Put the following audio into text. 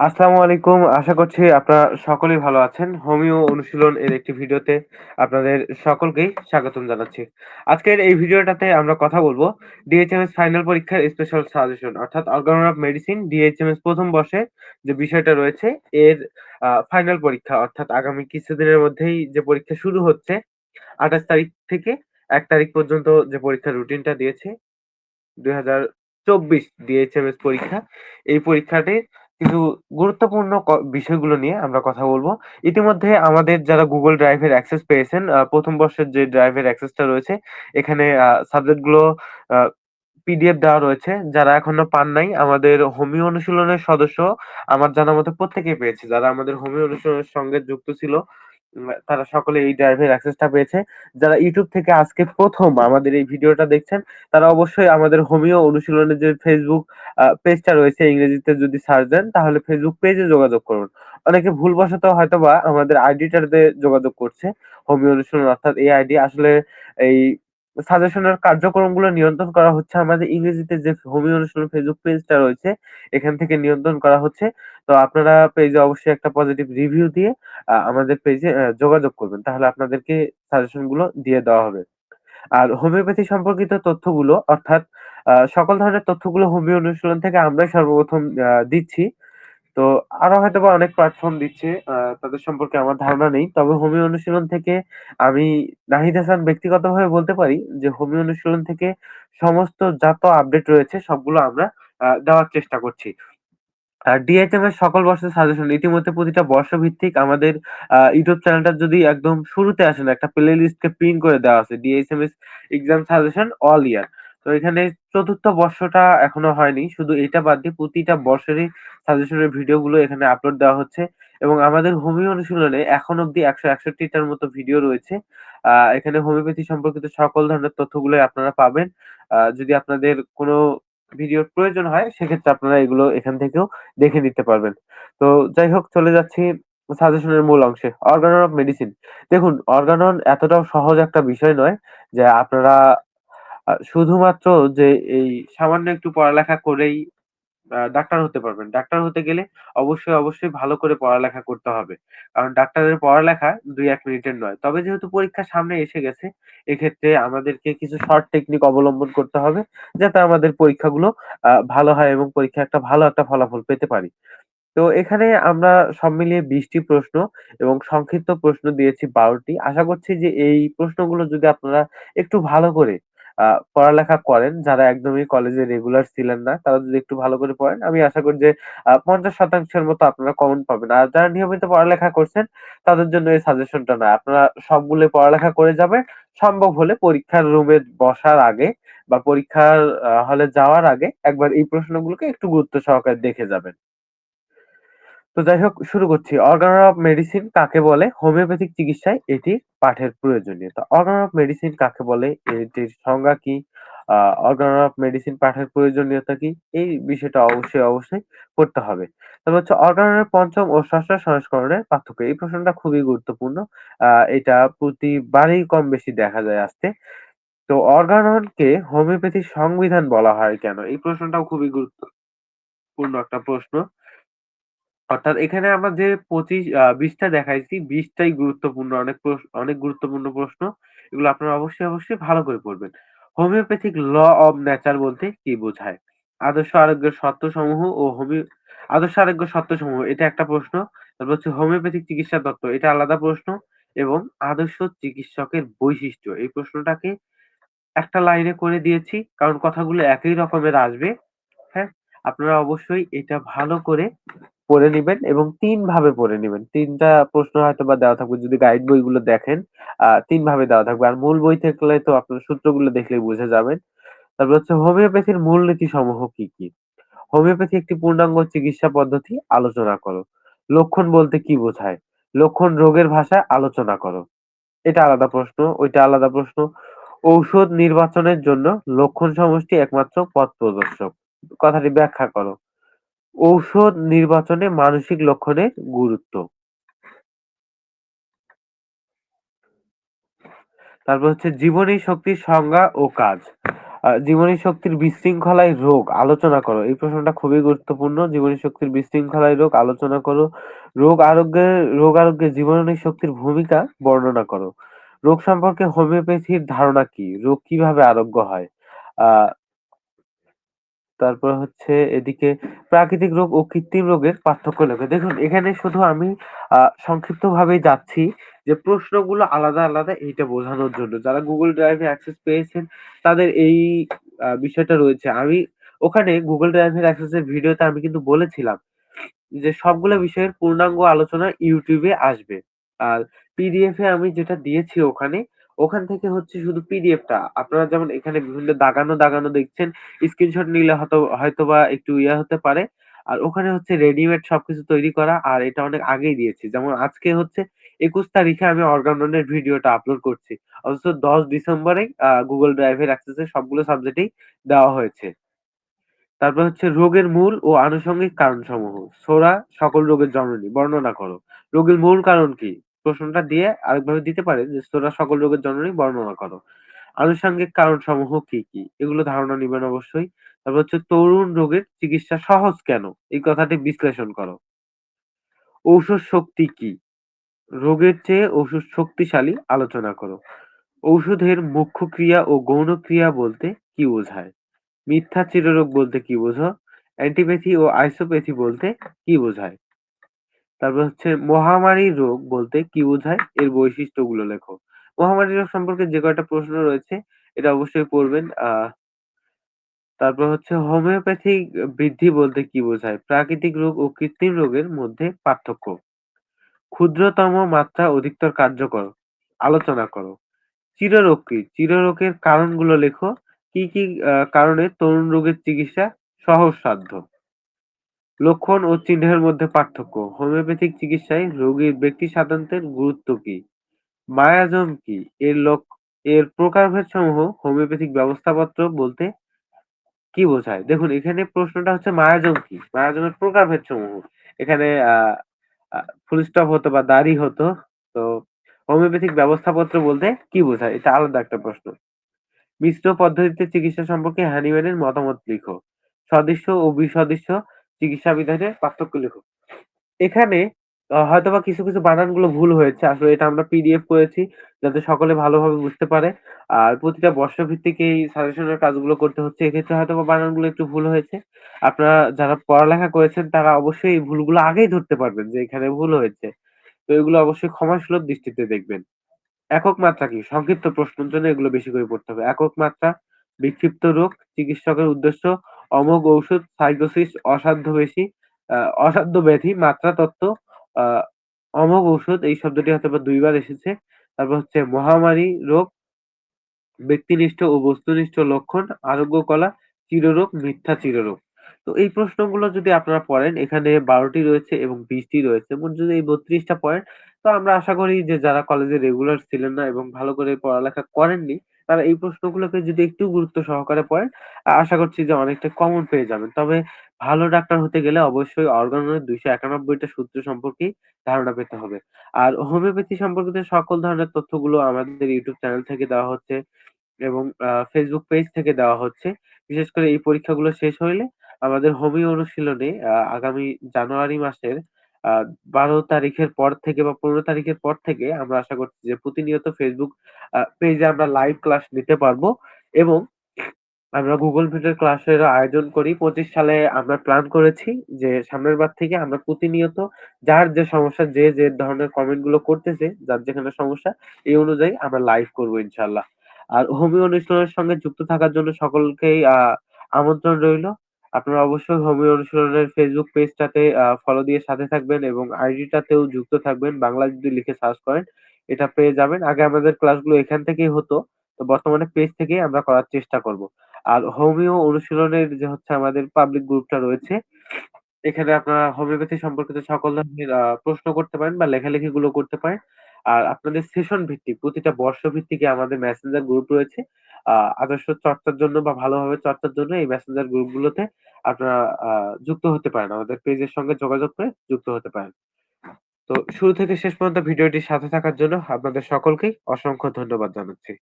আসসালামু আলাইকুম। আশা করছি আপনারা সকলেই ভালো আছেন। হোমিও অনুশীলন এর একটি ভিডিওতে আপনাদের সকলকেই স্বাগতম জানাচ্ছি। আজকের এই ভিডিওটাতে আমরা কথা বলব ডিএইচএমএস ফাইনাল পরীক্ষার স্পেশাল সাজেশন অর্থাৎ অর্গানন অফ মেডিসিন ডিএইচএমএস প্রথম বর্ষে যে বিষয়টা রয়েছে, এর ফাইনাল পরীক্ষা, অর্থাৎ আগামী কিছুদিনের মধ্যেই যে পরীক্ষা শুরু হচ্ছে ২৮ তারিখ থেকে এক তারিখ পর্যন্ত যে পরীক্ষার রুটিনটা দিয়েছে ২০২৪ ডিএইচএমএস পরীক্ষা। এই পরীক্ষাটির কিছু গুরুত্বপূর্ণ বিষয়গুলো নিয়ে আমরা কথা বলব ইতিমধ্যে আমাদের যারা গুগল Drive এর অ্যাক্সেস পেয়েছেন, ১ম বর্ষের যে ড্রাইভের অ্যাক্সেসটা রয়েছে, এখানে আ সাবজেক্টগুলো দেওয়া রয়েছে। যারা এখনও পান নাই, আমাদের হোমিও অনুশীলনের সদস্য আমার জানা মতে প্রত্যেকেই পেয়েছে। যারা আমাদের হোমিও অনুশীলনের সঙ্গে যুক্ত ছিল, তারা সকলে এই ড্রাইভের অ্যাক্সেসটা পেয়েছে। যারা ইউটিউব থেকে আজকে প্রথম আমাদের এই ভিডিওটা দেখছেন, তারা অবশ্যই আমাদের হোমিও অনুশীলনের যে আ পেজটা রয়েছে ইংরেজিতে যদি সার্চ দেন তাহলে ফেসবুক পেজে যোগাযোগ করুন। অনেকে ভুলবশত হয়তোবা আমাদের আইডিটাতে যোগাযোগ করছে। হোমিও অনুশীলন অর্থাৎ এই আইডি আসলে এই সাজেশনের কার্যক্রমগুলো নিয়ন্ত্রণ করা হচ্ছে আমাদের ইংরেজিতে যে হোমিও অনুশীলন Facebook পেজটা রয়েছে, এখান থেকে নিয়ন্ত্রণ করা হচ্ছে। তো আপনারা পেজে অবশ্যই একটা পজিটিভ রিভিউ দিয়ে আমাদের পেজে যোগাযোগ করবেন। তাহলে আপনাদেরকে সাজেশনগুলো দিয়ে দেওয়া হবে। আর হোমিওপ্যাথি সম্পর্কিত তথ্যগুলো, অর্থাৎ সকল ধরনের তথ্যগুলো হোমিও অনুশীলন থেকে আমরাই সর্বপ্রথম দিচ্ছি। তো আরও হয়তোবা অনেক প্ল্যাটফর্ম দিচ্ছে। তাদের সম্পর্কে আমার ধারণা নেই। তবে হোমিও অনুশীলন থেকে আমি নাহিদ হাসান ব্যক্তিগতভাবে বলতে পারি যে হোমিও অনুশীলন থেকে সমস্ত যত আপডেট রয়েছে, সবগুলো আমরা দেওয়ার চেষ্টা করছি। ডিএইচএম এর সকল বর্ষের সাজেশন ইতিমধ্যে প্রতিটা বর্ষভিত্তিক আমাদের আ ইউটিউব চ্যানেলটা যদি একদম শুরুতে আসেন একটা প্লে লিস্টকে পিন করে দেওয়া আছে। DHMS exam suggestion all year. তো এখানে চতুর্থ বর্ষটা এখনও হয়নি। শুধু এটা বাদ দিয়ে প্রতিটা বর্ষেরই সাজেশনের ভিডিওগুলো এখানে আপলোড দেওয়া হচ্ছে এবং আমাদের হোমিও অনুশীলনে এখন অব্দি ১৬১ টার মতো ভিডিও রয়েছে। এখানে হোমিওপ্যাথি সম্পর্কিত সকল ধরনের তথ্যগুলোই আপনারা পাবেন। যদি আপনাদের কোনো ভিডিওর প্রয়োজন হয়, সেক্ষেত্রে আপনারা এগুলো এখান থেকেও দেখে নিতে পারবেন। তো যাই হোক, চলে যাচ্ছি সাজেশনের মূল অংশে। Organon of medicine. দেখুন অর্গানন এতটাও সহজ একটা বিষয় নয় যে আপনারা শুধুমাত্র যে এই সামান্য একটু পড়ালেখা করেই ডাক্তার হতে পারবেন। ডাক্তার হতে গেলে অবশ্যই, অবশ্যই ভালো করে পড়ালেখা করতে হবে। কারণ ডাক্তারের পড়ালেখা ২-১ মিনিটের নয়। তবে যেহেতু পরীক্ষা সামনে এসে গেছে, এক্ষেত্রে আমাদেরকে কিছু শর্ট টেকনিক অবলম্বন করতে হবে। যাতে আমাদের পরীক্ষাগুলো ভালো হয় এবং পরীক্ষায় একটা ভালো একটা ফলাফল পেতে পারি। তো এখানে আমরা সব মিলিয়ে ২০ টি প্রশ্ন এবং সংক্ষিপ্ত প্রশ্ন দিয়েছি বারোটি আশা করছি যে এই প্রশ্নগুলো যদি আপনারা একটু ভালো করে পড়ালেখা করেন, যারা একদমই কলেজে রেগুলার ছিলেন না, তারা যদি একটু ভালো করে পড়েন, আমি আশা করি যে আ ৫০% মতো আপনারা কমন পাবেন। আর যারা নিয়মিত পড়ালেখা করছেন, তাদের জন্য এই সাজেশনটা না। আপনারা সবগুলোই পড়ালেখা করে যাবেন। সম্ভব হলে পরীক্ষার রুমে বসার আগে বা পরীক্ষার হলে যাওয়ার আগে একবার এই প্রশ্নগুলোকে একটু গুরুত্ব সহকারে দেখে যাবেন। তো যাই হোক শুরু করছি। অর্গান অফ মেডিসিন কাকে বলে? হোমিওপ্যাথিক চিকিৎসায় এটির পাঠের প্রয়োজনীয়তা। অর্গান অফ মেডিসিন কাকে বলে? এটির সংজ্ঞা কি? অর্গান অফ মেডিসিন পাঠের প্রয়োজনীয়তা কি? এই বিষয়টা অবশ্যই, অবশ্যই পড়তে হবে। তবে হচ্ছে অর্গাননের ৫ম ও ষষ্ঠ সংস্করণের পার্থক্য। এই প্রশ্নটা খুবই গুরুত্বপূর্ণ। এটা প্রতিবারই কম বেশি দেখা যায় আসতে। তো অর্গাননকে হোমিওপ্যাথির সংবিধান বলা হয় কেন? এই প্রশ্নটাও খুবই গুরুত্বপূর্ণ একটা প্রশ্ন। অর্থাৎ এখানে আমরা যে ২৫ আ ২০ টা দেখাইছি, ২০ টাই গুরুত্বপূর্ণ অনেক প্রশ অনেক গুরুত্বপূর্ণ প্রশ্ন। এগুলো আপনারা অবশ্যই, অবশ্যই ভালো করে পড়বেন। হোমিওপ্যাথিক ল অব নেচার বলতে কি বোঝায়? আদর্শ আরোগ্যের শর্তসমূহ ও হোমিও আদর্শ আরোগ্যের শর্তসমূহ এটা একটা প্রশ্ন। তারপর হচ্ছে হোমিওপ্যাথিক চিকিৎসা তত্ত্ব এটা আলাদা প্রশ্ন এবং আদর্শ চিকিৎসকের বৈশিষ্ট্য এই প্রশ্নটাকে একটা লাইনে করে দিয়েছি। কারণ কথাগুলো একই রকমের আসবে। হ্যাঁ? আপনারা অবশ্যই এটা ভালো করে পড়ে নিবেন এবং ৩ ভাবে পড়ে নিবেন। তিনটা প্রশ্ন হয়তো বা দেওয়া থাকবে। যদি গাইড বইগুলো দেখেন, ৩ ভাবে দেওয়া থাকবে। আর মূল বই থাকলে তো আপনারা সূত্রগুলো দেখলেই বুঝে যাবেন। তারপর হচ্ছে হোমিওপ্যাথির মূলনীতিসমূহ কি, কি? হোমিওপ্যাথি একটি পূর্ণাঙ্গ চিকিৎসা পদ্ধতি আলোচনা করো। লক্ষণ বলতে কি বোঝায়? লক্ষণ রোগের ভাষায় আলোচনা করো। এটা আলাদা প্রশ্ন, ওইটা আলাদা প্রশ্ন। ঔষধ নির্বাচনের জন্য লক্ষণ সমষ্টি একমাত্র পথ প্রদর্শক। কথাটি ব্যাখ্যা করো। ঔষধ নির্বাচনে মানসিক লক্ষণের গুরুত্ব। তারপর হচ্ছে জীবনী শক্তির সংজ্ঞা ও কাজ। জীবনী শক্তির বিশৃঙ্খলায় রোগ, আলোচনা করো। এই প্রশ্নটা খুবই গুরুত্বপূর্ণ। জীবনী শক্তির বিশৃঙ্খলায় রোগ, আলোচনা করো। রোগ আরোগ্যে রোগ আরোগ্যে জীবনী শক্তির ভূমিকা বর্ণনা করো। রোগ সম্পর্কে হোমিওপ্যাথির ধারণা কি? রোগ কীভাবে আরোগ্য হয়? আ তারপর হচ্ছে এদিকে প্রাকৃতিক রোগ ও কৃত্রিম রোগের পার্থক্য লেখো। দেখুন এখানে শুধু আমি আ সংক্ষিপ্তভাবেই যাচ্ছি যে প্রশ্নগুলো আলাদা, আলাদা এইটা বোঝানোর জন্য। যারা Drive এ অ্যাক্সেস পেয়েছেন তাদের এই বিষয়টা রয়েছে। আমি ওখানে Google Drive এর অ্যাক্সেস এর ভিডিওতে আমি কিন্তু বলেছিলাম যে সবগুলো বিষয়ের পূর্ণাঙ্গ আলোচনা এ আসবে। আর পিডিএফ এ আমি যেটা দিয়েছি ওখানে, ওখান থেকে হচ্ছে শুধু পিডিএফটা। আপনারা যেমন এখানে বিভিন্ন দাগানো, দাগানো দেখছেন, স্ক্রিনশট নিলে হয়তো হয়তোবা একটু ইয়ে হতে পারে। আর ওখানে হচ্ছে রেডিমেড সবকিছু তৈরি করা আর এটা অনেক আগেই দিয়েছি। যেমন আজকে হচ্ছে ২১ তারিখে আমি অর্গাননের ভিডিওটা আপলোড করছি। অথচ ১০ ডিসেম্বরেই আ Google Drive এর অ্যাক্সেস সবগুলো সাবজেক্টেই দেওয়া হয়েছে। তারপর হচ্ছে রোগের মূল ও আনুষঙ্গিক কারণসমূহ। সোরা সকল রোগের জননী, বর্ণনা করো। রোগের মূল কারণ কি? প্রশ্নটা দিয়ে আরেকভাবে দিতে পারেন যে সোরা সকল রোগের জননী বর্ণনা করো। আনুষঙ্গিক কারণসমূহ কি, কি? এগুলো ধারণা নিবেন অবশ্যই। তারপর হচ্ছে তরুণ রোগের চিকিৎসা সহজ কেন? এই কথাটি বিশ্লেষণ করো। ঔষধ শক্তি কি? রোগের চেয়ে ওষুধ শক্তিশালী আলোচনা করো। ঔষধের মুখ্য ক্রিয়া ও গৌণ ক্রিয়া বলতে কি বোঝায়? মিথ্যা চিররোগ বলতে কি বোঝো? অ্যান্টিপ্যাথি ও আইসোপ্যাথি বলতে কি বোঝায়? তারপর হচ্ছে মহামারী রোগ বলতে কি বোঝায়? এর বৈশিষ্ট্যগুলো লেখো। মহামারী রোগ সম্পর্কে যে কয়টা প্রশ্ন রয়েছে এটা অবশ্যই পড়বেন। আ তারপর হচ্ছে হোমিওপ্যাথিক বৃদ্ধি বলতে কি বোঝায়? প্রাকৃতিক রোগ ও কৃত্রিম রোগের মধ্যে পার্থক্য। ক্ষুদ্রতম মাত্রা অধিকতর কার্যকর। আলোচনা করো। চিররোগ কি? চিররোগের কারণগুলো লেখো। কি, কি কারণে তরুণ রোগের চিকিৎসা সহজসাধ্য? লক্ষণ ও চিহ্নের মধ্যে পার্থক্য। হোমিওপ্যাথিক চিকিৎসায় রোগীর ব্যক্তি ব্যক্তিস্বাতন্ত্র্যের গুরুত্ব কি? মায়াজম কি? এর প্রকারভেদসমূহ হোমিওপ্যাথিক ব্যবস্থাপত্র বলতে কি বোঝায়? দেখুন, এখানে প্রশ্নটা হচ্ছে মায়াজম কি? মায়াজমের প্রকারভেদসমূহ। এখানে ফুল স্টপ হতো বা দাড়ি হতো। তো হোমিওপ্যাথিক ব্যবস্থাপত্র বলতে কি বোঝায়? এটা আলাদা একটা প্রশ্ন। মিশ্র পদ্ধতিতে চিকিৎসা সম্পর্কে হ্যানিম্যানের মতামত লিখো। সদৃশ্য ও বিসদৃশ্য চিকিৎসা বিধানে পার্থক্য লিখো। এখানে হয়তো বা কিছু, কিছু বানানগুলো ভুল হয়েছে। আসলে এটা আমরা পিডিএফ করেছি যাতে সকলে ভালোভাবে বুঝতে পারে। আর প্রতিটা বর্ষভিত্তিক এই সাজেশনের কাজগুলো করতে হচ্ছে। এক্ষেত্রে হয়তোবা বানানগুলো একটু ভুল হয়েছে। আপনারা যারা পড়ালেখা করেছেন তারা অবশ্যই এই ভুলগুলো আগেই ধরতে পারবেন যে এখানে ভুল হয়েছে। তো এগুলো অবশ্যই ক্ষমাসুলভ দৃষ্টিতে দেখবেন। একক মাত্রা কি? সংক্ষিপ্ত প্রশ্নের জন্য এগুলো বেশি করে পড়তে হবে। একক মাত্রা, বিক্ষিপ্ত রোগ, চিকিৎসকের উদ্দেশ্য, অমোঘ ঔষধ, সাইকোসিস, অসাধ্য ব্যাধি, মাত্রা তত্ত্ব, অমোঘ ঔষধ এই শব্দটি হয়তোবা ২ বার এসেছে। তারপর হচ্ছে মহামারী রোগ, ব্যক্তিনিষ্ঠ ও বস্তুনিষ্ঠ লক্ষণ, আরোগ্য কলা, চিররোগ, মিথ্যা চিররোগ। তো এই প্রশ্নগুলো যদি আপনারা পড়েন এখানে বারোটি রয়েছে এবং বিশটি রয়েছে। মোট যদি এই ৩২ টা পড়েন তো আমরা আশা করি যে যারা কলেজে রেগুলার ছিলেন না এবং ভালো করে পড়ালেখা করেননি, তারা এই প্রশ্নগুলোকে যদি একটু গুরুত্ব সহকারে পড়েন, আশা করছি যে অনেকটা কমন পেয়ে যাবেন। তবে ভালো ডাক্তার হতে গেলে অবশ্যই অর্গানের ২৯১ টা সূত্র সম্পর্কে ধারণা পেতে হবে। আর হোমিওপ্যাথি সম্পর্কিত সকল ধরনের তথ্যগুলো আমাদের YouTube চ্যানেল থেকে দেওয়া হচ্ছে এবং Facebook পেজ থেকে দেওয়া হচ্ছে। বিশেষ করে এই পরীক্ষাগুলো শেষ হইলে আমাদের হোমিও অনুশীলনে আগামী জানুয়ারি মাসের আ ১২ তারিখের পর থেকে বা ১৫ তারিখের পর থেকে আমরা আশা করছি যে প্রতিনিয়ত ফেসবুক পেজে আমরা লাইভ ক্লাস নিতে পারব এবং আমরা গুগল মিটের ক্লাসের আয়োজন করি। ২৫ সালে আমরা প্ল্যান করেছি যে সামনের বার থেকে আমরা প্রতিনিয়ত যার যে সমস্যা যে, যে ধরনের কমেন্টগুলো করতেছে, যার যেখানে সমস্যা এই অনুযায়ী আমরা লাইভ করব ইনশাল্লাহ আর হোমিও অনুষ্ঠানের সঙ্গে যুক্ত থাকার জন্য সকলকেই আমন্ত্রণ রইল। আপনারা অবশ্যই হোমিও অনুশীলনের ফেসবুক পেজটাতে ফলো দিয়ে সাথে থাকবেন এবং আইডিটাতেও যুক্ত থাকবেন। বাংলা যদি লিখে সার্চ করেন এটা পেয়ে যাবেন। আগে আমাদের ক্লাসগুলো এখান থেকেই হতো। তো বর্তমানে পেজ থেকেই আমরা করার চেষ্টা করব। আর হোমিও অনুশীলনের যে হচ্ছে আমাদের পাবলিক গ্রুপটা রয়েছে, এখানে আপনারা হোমিওপ্যাথি সম্পর্কিত সকল ধরনের প্রশ্ন করতে পারেন বা লেখালেখি গুলো করতে পারেন। আর আপনাদের সেশন ভিত্তিক, প্রতিটা বর্ষ ভিত্তিকে আমাদের মেসেঞ্জার গ্রুপ রয়েছে। আদর্শ চর্চার জন্য বা ভালোভাবে চর্চার জন্য এই মেসেঞ্জার গ্রুপগুলোতে আপনারা যুক্ত হতে পারেন। আমাদের পেজের সঙ্গে যোগাযোগ করে যুক্ত হতে পারেন। তো শুরু থেকে শেষ পর্যন্ত ভিডিওটির সাথে থাকার জন্য আপনাদের সকলকে অসংখ্য ধন্যবাদ জানাচ্ছি।